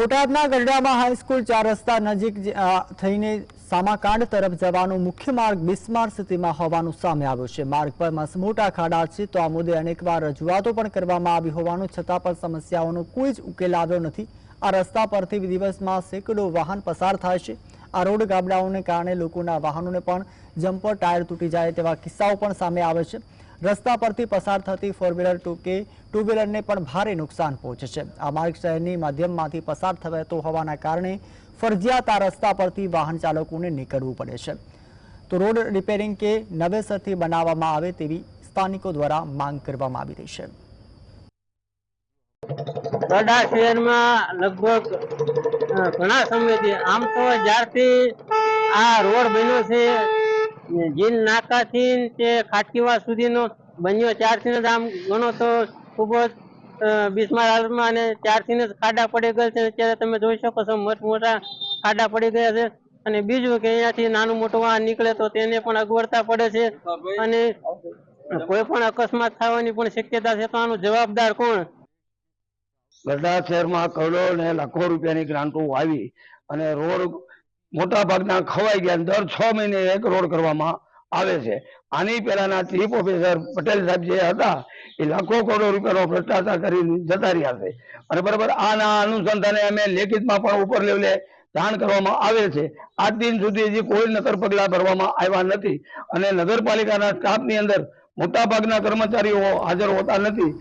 બોટાદના ગરડામાં હાઈસ્કૂલ ચાર રસ્તા નજીક થઈને સામાકાંડ તરફ જવાનો મુખ્ય માર્ગ બિસ્માર સ્થિતિમાં હોવાનું સામે આવ્યું છે. માર્ગ પર મસમોટા ખાડા છે તો આ મુદ્દે અનેકવાર રજૂઆતો પણ કરવામાં આવી હોવાનું છતાં પણ સમસ્યાઓનો કોઈ જ ઉકેલ આવ્યો નથી. આ રસ્તા પરથી દિવસમાં સેંકડો વાહન પસાર થાય છે. આ રોડ ગાબડાઓને કારણે લોકોના વાહનોને પણ જમ્પર ટાયર તૂટી જાય તેવા કિસ્સાઓ પણ સામે આવે છે. રસ્તા પરથી પસાર થતી ફોર વ્હીલર કે ટુ વ્હીલરને પણ ભારે નુકસાન પહોંચે છે. આ માર્ગ શહેરની માધ્યમમાંથી પસાર થતો હોવાના કારણે ફરજિયાત આ રસ્તા પરથી વાહન ચાલકોને નીકળવું પડે છે. તો રોડ રિપેરિંગ કે નવેસરથી બનાવવામાં આવે તેવી સ્થાનિકો દ્વારા માંગ કરવામાં આવી રહી છે. ગઢડા શહેરમાં લગભગ ઘણા સમયથી આમ તો જ્યારથી આ રોડ બન્યો છે જીન નાકાથી તે ખાટકીવા સુધીનો બન્યો, ત્યારથી જ આમ ઘણો તો ખૂબ જ બિસ્માર હાલતમાં અને ત્યારથી જ ખાડા પડી ગયા છે. અત્યારે તમે જોઈ શકો છો મોટ મોટા ખાડા પડી ગયા છે. અને બીજું કે અહીંયાથી નાનું મોટું વાહન નીકળે તો તેને પણ અગવડતા પડે છે. અને કોઈ પણ અકસ્માત થવાની પણ શક્યતા છે. તો આનું જવાબદાર કોણ? ગરડા શહેરમાં કરોડો ને લાખો રૂપિયાની ગ્રાન્ટો આવી અને રોડ મોટા ભાગના ખવાઈ ગયા દર છ મહિને એક રોડ કરવામાં આવે છે. આની પહેલાના ચીફ ઓફિસર પટેલ સાહેબ જે હતા, એ લાખો કરોડો રૂપિયાનો ભ્રષ્ટાચાર કરી જતા રહ્યા છે. અને બરાબર આના અનુસંધાને અમે લેખિતમાં પણ ઉપર લેવલે જાણ કરવામાં આવે છે. આજ દિન સુધી હજી કોઈ નકર પગલા ભરવામાં આવ્યા નથી અને નગરપાલિકાના સ્ટાફની અંદર મોટા ભાગના કર્મચારીઓ હાજર હોતા નથી.